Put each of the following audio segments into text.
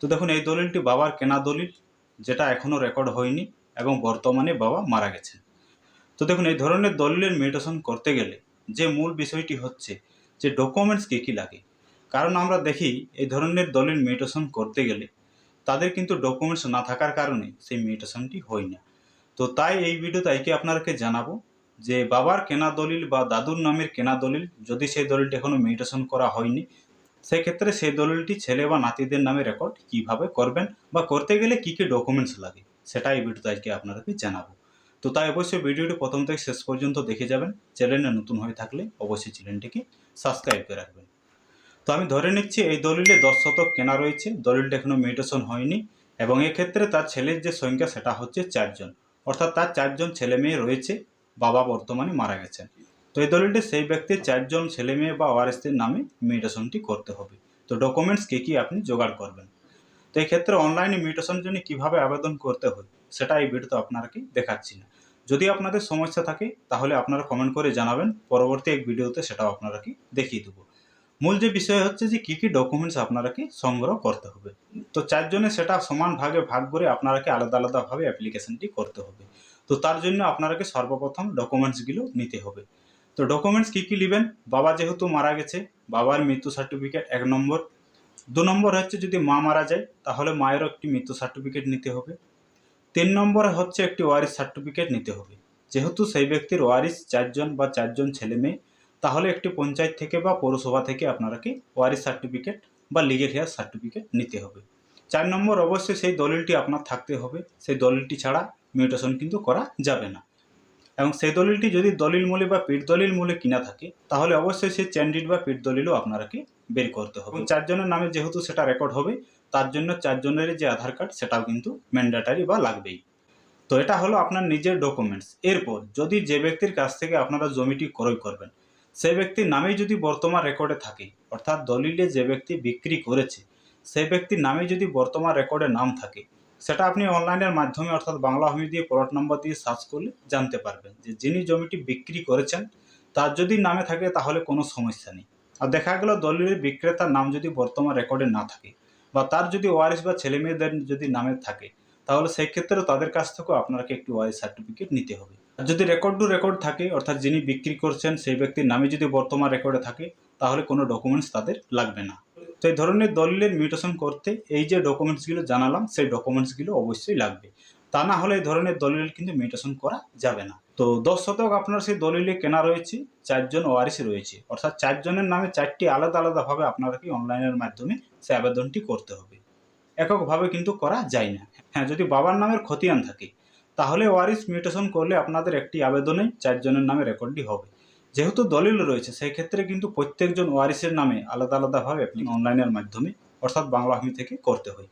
তো দেখুন, এই দলিলটি বাবার কেনা দলিল, যেটা এখনও রেকর্ড হয়নি এবং বর্তমানে বাবা মারা গেছেন তো দেখুন, এই ধরনের দলিলের মেডিটেশন করতে গেলে যে মূল বিষয়টি হচ্ছে যে ডকুমেন্টস কী কী লাগে। কারণ আমরা দেখি, এই ধরনের দলিল মেডিটেশন করতে গেলে তাদের কিন্তু ডকুমেন্টস না থাকার কারণে সেই মেডিটেশনটি হয় না। তো তাই এই ভিডিওতে আজকে আপনাকে জানাব যে বাবার কেনা দলিল বা দাদুর নামের কেনা দলিল, যদি সেই দলিলটি এখনও মেডিটেশন করা হয়নি সেক্ষেত্রে সেই দলিলটি ছেলে বা নাতিদের নামে রেকর্ড কীভাবে করবেন বা করতে গেলে কী কী ডকুমেন্টস লাগে সেটা এই ভিডিওতে আজকে আপনাদেরকে জানাব। তো তাই অবশ্যই ভিডিওটি প্রথম থেকে শেষ পর্যন্ত দেখে যাবেন। চ্যানেলে নতুন হয়ে থাকলে অবশ্যই চ্যানেলটিকে সাবস্ক্রাইব করে রাখবেন। তো আমি ধরে নিচ্ছি, এই দলিলে দশ শতক কেনা রয়েছে, দলিলটা এখনও মেডিটেশন হয়নি এবং এক্ষেত্রে তার ছেলের যে সংখ্যা সেটা হচ্ছে চারজন। অর্থাৎ তার চারজন ছেলে মেয়ে রয়েছে, বাবা বর্তমানে মারা গেছেন। তো এই দলিলটি সেই ব্যক্তির চারজন ছেলে মেয়ে বা ওয়ারিসদের নামে মিউটেশনটি করতে হবে। তো ডকুমেন্টস কী কী আপনি জোগাড় করবেন? তো এই ক্ষেত্রে অনলাইনে মিউটেশনের জন্য কীভাবে আবেদন করতে হয়, সেটা এই ভিডিওতে আপনাকে দেখাচ্ছি না। যদি আপনাদের সমস্যা থাকে, তাহলে আপনারা কমেন্ট করে জানাবেন, পরবর্তী এক ভিডিওতে সেটাও আপনারাকে দেখিয়ে দেবো। মূল যে বিষয় হচ্ছে যে, কী কী ডকুমেন্টস আপনারাকে সংগ্রহ করতে হবে? তো চারজনে সেটা সমান ভাগে ভাগ করে আপনারাকে আলাদা আলাদাভাবে অ্যাপ্লিকেশনটি করতে হবে। তো তার জন্য আপনারাকে সর্বপ্রথম ডকুমেন্টসগুলো নিতে হবে। তো ডকুমেন্টস কী কী নেবেন? বাবা যেহেতু মারা গেছে, বাবার মৃত্যু সার্টিফিকেট এক নম্বর। দু নম্বর হচ্ছে যদি মা মারা যায়, তাহলে মায়েরও একটি মৃত্যু সার্টিফিকেট নিতে হবে। তিন নম্বরে হচ্ছে একটি ওয়ারিস সার্টিফিকেট নিতে হবে। যেহেতু সেই ব্যক্তির ওয়ারিস চারজন বা চারজন ছেলে মেয়ে, তাহলে একটি পঞ্চায়েত থেকে বা পৌরসভা থেকে আপনারাকে ওয়ারিস সার্টিফিকেট বা লিগেল হেয়ার সার্টিফিকেট নিতে হবে। চার নম্বর অবশ্যই সেই দলিলটি আপনার থাকতে হবে। সেই দলিলটি ছাড়া মিউটেশন কিন্তু করা যাবে না। এবং সেই দলিলটি যদি দলিল মূলে বা পিঠ দলিল মূলে কিনা থাকে, তাহলে অবশ্যই সেই চ্যান্ডিড বা পিঠ দলিলও আপনারাকে বের করতে হবে। এবং চারজনের নামে যেহেতু সেটা রেকর্ড হবে, তার জন্য চারজনের যে আধার কার্ড, সেটাও কিন্তু ম্যান্ডেটারি বা লাগবেই। তো এটা হলো আপনার নিজের ডকুমেন্টস এরপর যদি যে ব্যক্তির কাছ থেকে আপনারা জমিটি ক্রয় করবেন সেই ব্যক্তির নামেই যদি বর্তমান রেকর্ডে থাকে, অর্থাৎ দলিলে যে ব্যক্তি বিক্রি করেছে সেই ব্যক্তির নামে যদি বর্তমান রেকর্ডে নাম থাকে সেটা আপনি অনলাইনের মাধ্যমে অর্থাৎ বাংলা ভূমি দিয়ে প্লট নম্বর দিয়ে সার্চ করলে জানতে পারবেন যে যিনি জমিটি বিক্রি করেছেন, তার যদি নামে থাকে তাহলে কোনো সমস্যা নেই। আর দেখা গেল দলিলের বিক্রেতার নাম যদি বর্তমান রেকর্ডে না থাকে বা তার যদি ওয়ারিস বা ছেলে মেয়েদের যদি নামে থাকে, তাহলে সেই ক্ষেত্রে তাদের কাছ থেকেও আপনাকে একটি ওয়ারিস সার্টিফিকেট নিতে হবে। আর যদি রেকর্ড টু রেকর্ড থাকে, অর্থাৎ যিনি বিক্রি করছেন সেই ব্যক্তির নামে যদি বর্তমান রেকর্ডে থাকে, তাহলে কোনো ডকুমেন্টস তাদের লাগবে না। তো এই ধরনের দলিলের মিউটেশন করতে এই যে ডকুমেন্টসগুলো জানালাম, সেই ডকুমেন্টসগুলো অবশ্যই লাগবে। তা না হলে এই ধরনের দলিল কিন্তু মিউটেশন করা যাবে না। তো দশ শতক আপনার সেই দলিলে কেনা রয়েছে, চারজন ওয়ারিস রয়েছে। অর্থাৎ চারজনের নামে চারটি আলাদা আলাদাভাবে আপনাকে অনলাইনের মাধ্যমে সে আবেদনটি করতে হবে। এককভাবে কিন্তু করা যায় না। হ্যাঁ যদি বাবার নামের খতিয়ান থাকে, তাহলে ওয়ারিস মিউটেশন করলে আপনাদের একটি আবেদনে চারজনের নামে রেকর্ডটি হবে। যেহেতু দলিল রয়েছে সেই ক্ষেত্রে কিন্তু প্রত্যেকজন ওয়ারিসের নামে আলাদা আলাদাভাবে অনলাইনের মাধ্যমে, অর্থাৎ বাংলা ভূমি থেকে করতে হয়।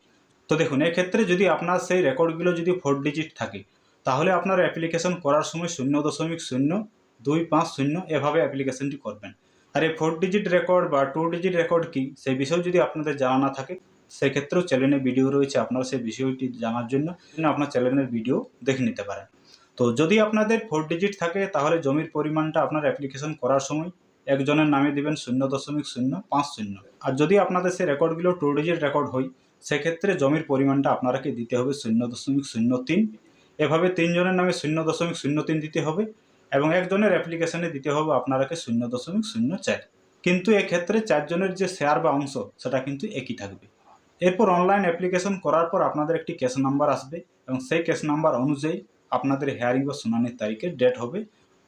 তো দেখুন, এক্ষেত্রে যদি আপনার সেই রেকর্ডগুলো যদি ফোর ডিজিট থাকে, তাহলে আপনার অ্যাপ্লিকেশন করার সময় শূন্য দশমিক শূন্য দুই পাঁচ শূন্য এভাবে অ্যাপ্লিকেশনটি করবেন। আর এই ফোর ডিজিট রেকর্ড বা টু ডিজিট রেকর্ড কি সেই বিষয়ে যদি আপনাদের জানা না থাকে, সেক্ষেত্রেও চ্যানেলে ভিডিও রয়েছে, আপনারা সেই বিষয়টি জানার জন্য আপনার চ্যানেলের ভিডিও দেখে নিতে পারেন। তো যদি আপনাদের ফোর ডিজিট থাকে, তাহলে জমির পরিমাণটা আপনার অ্যাপ্লিকেশন করার সময় একজনের নামে দিবেন শূন্য দশমিক শূন্য পাঁচ শূন্য। আর যদি আপনাদের সেই রেকর্ডগুলো টু ডিজিট রেকর্ড হয়, সেক্ষেত্রে জমির পরিমাণটা আপনাকে দিতে হবে শূন্য দশমিক শূন্য তিন। এভাবে তিনজনের নামে শূন্য দশমিক শূন্য তিন দিতে হবে এবং একজনের অ্যাপ্লিকেশনে দিতে হবে আপনারাকে শূন্য দশমিক শূন্য চার। কিন্তু এক্ষেত্রে চারজনের যে শেয়ার বা অংশ, সেটা কিন্তু একই থাকবে। এরপর অনলাইন অ্যাপ্লিকেশন করার পর আপনাদের একটি ক্যাশ নাম্বার আসবে এবং সেই ক্যাশ নাম্বার অনুযায়ী আপনাদের হেয়ারিং বা শুনানির তারিখের ডেট হবে।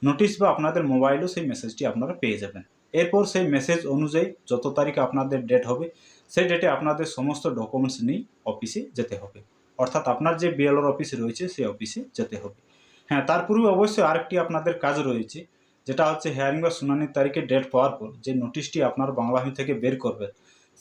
নোটিশ বা আপনাদের মোবাইলেও সেই মেসেজটি আপনারা পেয়ে যাবেন। এরপর সেই মেসেজ অনুযায়ী যত তারিখে আপনাদের ডেট হবে, সেই ডেটে আপনাদের সমস্ত ডকুমেন্টস নিয়ে অফিসে যেতে হবে। অর্থাৎ আপনার যে বিএলওর অফিস রয়েছে, সেই অফিসে যেতে হবে। হ্যাঁ তার পূর্বে অবশ্যই আরেকটি আপনাদের কাজ রয়েছে, যেটা হচ্ছে হেয়ারিং বা শুনানির তারিখে ডেট পাওয়ার পর যে নোটিশটি আপনার বাংলা থেকে বের করবে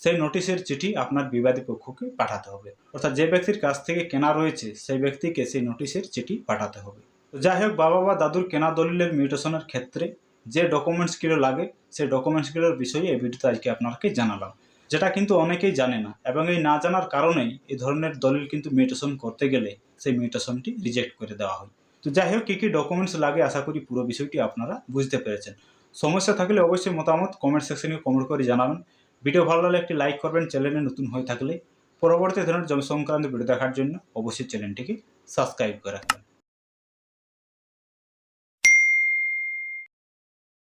সেই নোটিশের চিঠি আপনার বিবাদী পক্ষকে পাঠাতে হবে। অর্থাৎ যে ব্যক্তির কাছ থেকে কেনা রয়েছে, সেই ব্যক্তিকে সেই নোটিশের চিঠি পাঠাতে হবে। যাই হোক, বাবা বা দাদুর কেনা দলিলের মিউটেশনের ক্ষেত্রে যে ডকুমেন্টসগুলো লাগে, সেই ডকুমেন্টসগুলোর বিষয়ে এই ভিডিওতে আজকে আপনাকে জানালাম। যেটা কিন্তু অনেকেই জানে না এবং এই না জানার কারণেই এই ধরনের দলিল কিন্তু মিউটেশন করতে গেলে সেই মিউটেশনটি রিজেক্ট করে দেওয়া হয়। তো যাই হোক, কী কী ডকুমেন্টস লাগে আশা করি পুরো বিষয়টি আপনারা বুঝতে পেরেছেন। সমস্যা থাকলে অবশ্যই মতামত কমেন্ট সেকশনে কমেন্ট করে জানাবেন। ভিডিও ভালো লাগলে একটি লাইক করবেন, চ্যানেলে নতুন হয়ে থাকলে পরবর্তী ধরনের জমি সংক্রান্ত ভিডিও দেখার জন্য অবশ্যই চ্যানেলটিকে সাবস্ক্রাইব করে রাখবেন।